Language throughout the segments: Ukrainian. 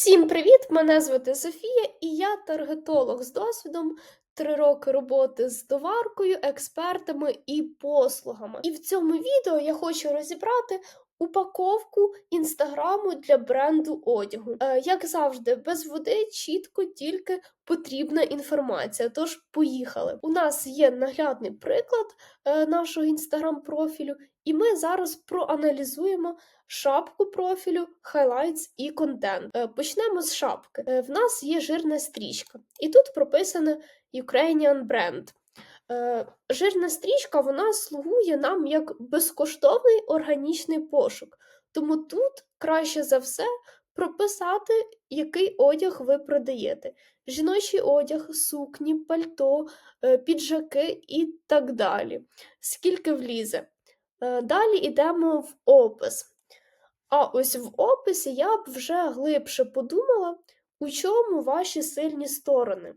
Всім привіт! Мене звати Софія, і я таргетолог з досвідом. Три роки роботи з товаркою, експертами і послугами. І в цьому відео я хочу розібрати упаковку інстаграму для бренду одягу. Е, як завжди, без води чітко тільки потрібна інформація. Тож поїхали. У нас є наглядний приклад е, нашого інстаграм-профілю, і ми зараз проаналізуємо шапку профілю, хайлайтс і контент. Е, Почнемо з шапки. В нас є жирна стрічка, і тут прописано Ukrainian Brand. Е, Жирна стрічка вона слугує нам як безкоштовний органічний пошук. Тому тут краще за все прописати, який одяг ви продаєте: жіночий одяг, сукні, пальто, е, піджаки і так далі. Скільки влізе. Е, Далі йдемо в опис. А ось в описі я б вже глибше подумала, у чому ваші сильні сторони.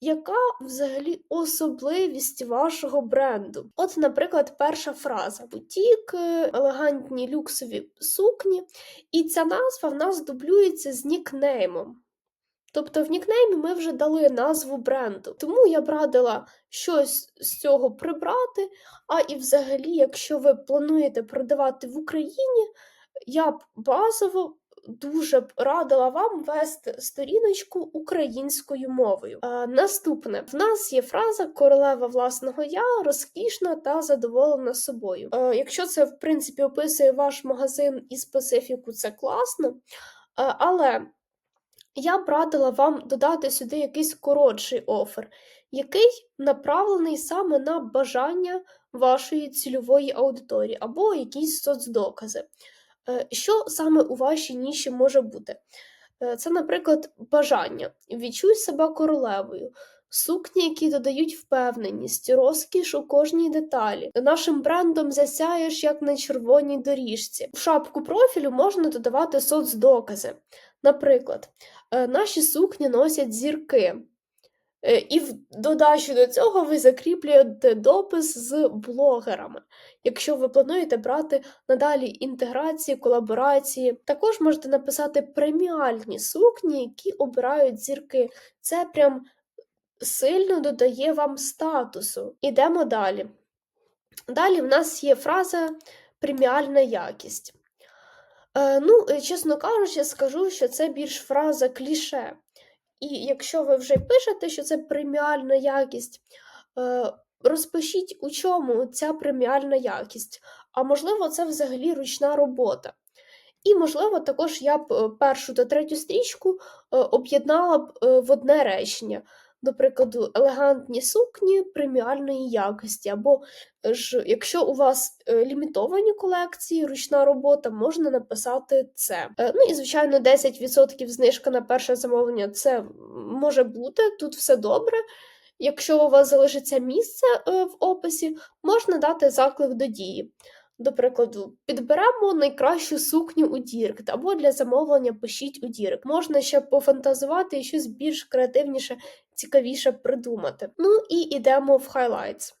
Яка взагалі особливість вашого бренду? От, наприклад, перша фраза: бутік, е, елегантні люксові сукні, і ця назва в нас дублюється з нікнеймом. Тобто в нікнеймі ми вже дали назву бренду. Тому я б радила щось з цього прибрати. А і взагалі, якщо ви плануєте продавати в Україні, я б базово дуже б радила вам вести сторіночку українською мовою. А, наступне в нас є фраза королева власного я розкішна та задоволена собою. А, якщо це в принципі описує ваш магазин і специфіку, це класно. А, але я б радила вам додати сюди якийсь коротший офер, який направлений саме на бажання вашої цільової аудиторії або якісь соцдокази. Е, Що саме у вашій ніші може бути? Е, Це, наприклад, бажання. Відчуй себе королевою, сукні, які додають впевненість, розкіш у кожній деталі. Нашим брендом засяєш як на червоній доріжці. В шапку профілю можна додавати соцдокази. Наприклад, е, наші сукні носять зірки. Е, І в додачу до цього ви закріплюєте допис з блогерами, якщо ви плануєте брати надалі інтеграції, колаборації. Також можете написати преміальні сукні, які обирають зірки. Це прям сильно додає вам статусу. Ідемо далі. Далі в нас є фраза преміальна якість. Е, ну, чесно кажучи, скажу, що це більш фраза кліше. І якщо ви вже пишете, що це преміальна якість, е, розпишіть, у чому ця преміальна якість. А можливо, це взагалі ручна робота. І, можливо, також я б е, першу та третю стрічку е, об'єднала б в одне речення. До прикладу, елегантні сукні преміальної якості, або ж, якщо у вас е, лімітовані колекції, ручна робота, можна написати це. Е, Ну і звичайно, 10% знижка на перше замовлення це може бути, тут все добре. Якщо у вас залишиться місце е, в описі, можна дати заклик до дії. До прикладу, підберемо найкращу сукню у Дірект, або для замовлення пишіть у Дірект. Можна ще пофантазувати і щось більш креативніше, цікавіше придумати. Ну і йдемо в Highlights.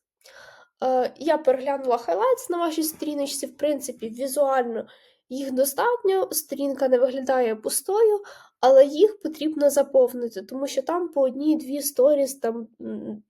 Е, я переглянула Highlights на вашій сторіночці, в принципі, візуально їх достатньо, сторінка не виглядає пустою, але їх потрібно заповнити, тому що там по одній-дві сторіс, там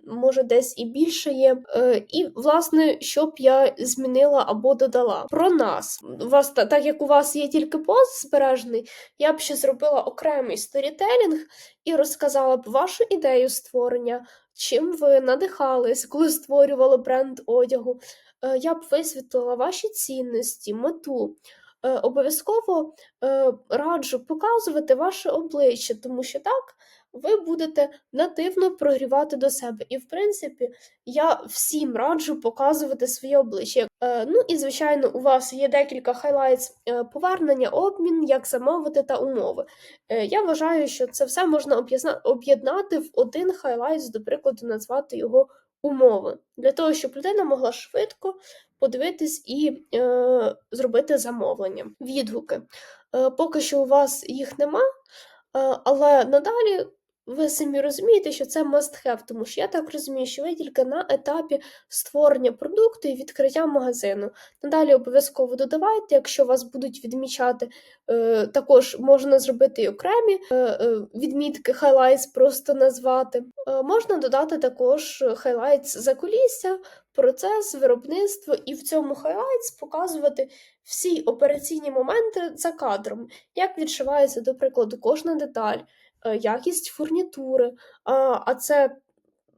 може десь і більше є. Е, І, власне, що б я змінила або додала. Про нас. У вас, та- так як у вас є тільки пост збережений, я б ще зробила окремий сторітелінг і розказала б вашу ідею створення, чим ви надихались, коли створювали бренд одягу. Е, Я б висвітлила ваші цінності, мету. Е, Обов'язково е, раджу показувати ваше обличчя, тому що так ви будете нативно прогрівати до себе. І, в принципі, я всім раджу показувати своє обличчя. Е, ну і, звичайно, у вас є декілька хайлайтс повернення, обмін, як замовити та умови. Я вважаю, що це все можна об'єднати в один хайлайт, до прикладу, назвати його умови, для того, щоб людина могла швидко подивитись і е, зробити замовлення. Відгуки. Е, поки що у вас їх нема, е, але надалі ви самі розумієте, що це must have, тому що я так розумію, що ви тільки на етапі створення продукту і відкриття магазину. Надалі обов'язково додавайте, якщо вас будуть відмічати, е, також можна зробити і окремі е, е, відмітки, highlights просто назвати. Е, можна додати також highlights за кулісся, процес, виробництво, і в цьому highlights показувати всі операційні моменти за кадром, як відшивається, до прикладу, кожна деталь, якість фурнітури. А, це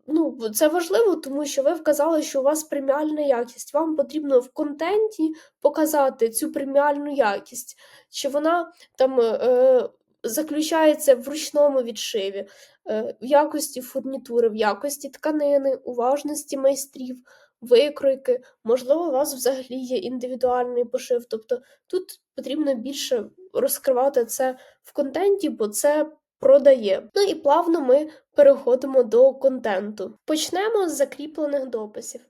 Ну, це важливо, тому що ви вказали, що у вас преміальна якість. Вам потрібно в контенті показати цю преміальну якість, чи вона там е, заключається в ручному відшиві, е, в якості фурнітури, в якості тканини, уважності майстрів, викройки. Можливо, у вас взагалі є індивідуальний пошив. Тобто тут потрібно більше розкривати це в контенті, бо це продає. Ну і плавно ми переходимо до контенту. Почнемо з закріплених дописів.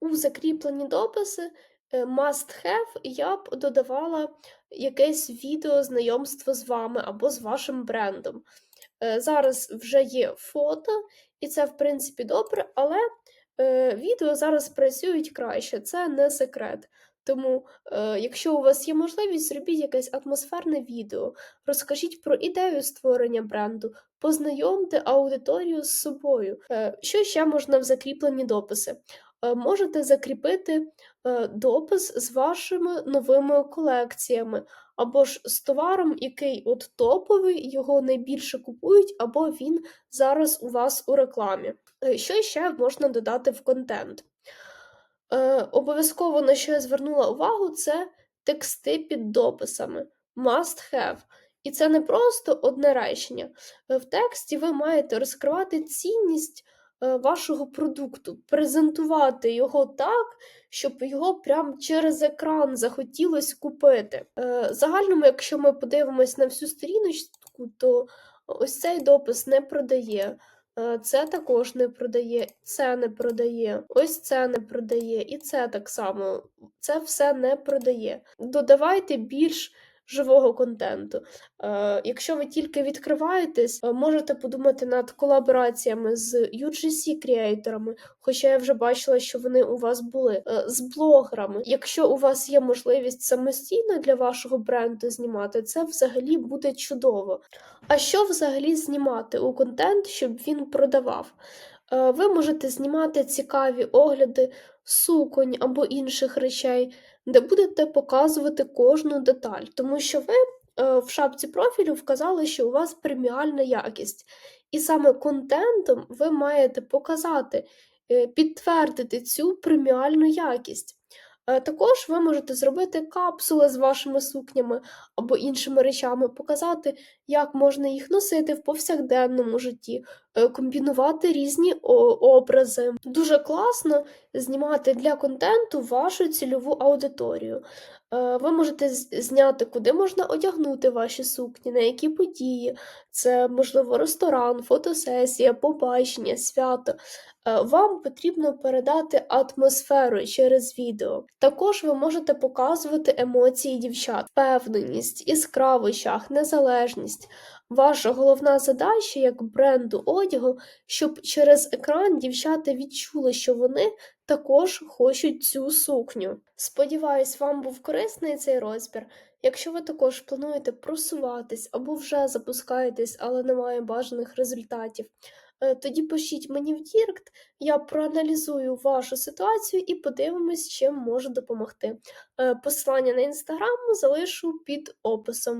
У закріплені дописи е, must have я б додавала якесь відео знайомство з вами або з вашим брендом. Е, Зараз вже є фото, і це, в принципі, добре, але е, відео зараз працюють краще, це не секрет. Тому, е, якщо у вас є можливість, зробіть якесь атмосферне відео, розкажіть про ідею створення бренду, познайомте аудиторію з собою. Е, Що ще можна в закріплені дописи? Е, Можете закріпити е, допис з вашими новими колекціями, або ж з товаром, який от топовий, його найбільше купують, або він зараз у вас у рекламі. Е, Що ще можна додати в контент? Е, Обов'язково на що я звернула увагу, це тексти під дописами. Must have. І це не просто одне речення. Е, В тексті ви маєте розкривати цінність е, вашого продукту, презентувати його так, щоб його прям через екран захотілося купити. Е, Загальному, якщо ми подивимось на всю сторіночку, то ось цей допис не продає. Е, Це також не продає, це не продає, ось це не продає, і це так само. Це все не продає. Додавайте більш живого контенту. Е, Якщо ви тільки відкриваєтесь, е, можете подумати над колабораціями з UGC креаторами, хоча я вже бачила, що вони у вас були, е, з блогерами. Якщо у вас є можливість самостійно для вашого бренду знімати, це взагалі буде чудово. А що взагалі знімати у контент, щоб він продавав? Е, Ви можете знімати цікаві огляди суконь або інших речей, де будете показувати кожну деталь, тому що ви е, в шапці профілю вказали, що у вас преміальна якість. І саме контентом ви маєте показати, е, підтвердити цю преміальну якість. Також ви можете зробити капсули з вашими сукнями або іншими речами, показати, як можна їх носити в повсякденному житті, комбінувати різні образи. Дуже класно знімати для контенту вашу цільову аудиторію. Е, Ви можете зняти, куди можна одягнути ваші сукні, на які події. Це, можливо, ресторан, фотосесія, побачення, свято. Е, Вам потрібно передати атмосферу через відео. Також ви можете показувати емоції дівчат, впевненість, іскра в незалежність. Ваша головна задача як бренду одягу, щоб через екран дівчата відчули, що вони також хочуть цю сукню. Сподіваюсь, вам був корисний цей розбір. Якщо ви також плануєте просуватись або вже запускаєтесь, але немає бажаних результатів, е, тоді пишіть мені в Дірект, я проаналізую вашу ситуацію і подивимось, чим можу допомогти. Е, Посилання на інстаграм залишу під описом.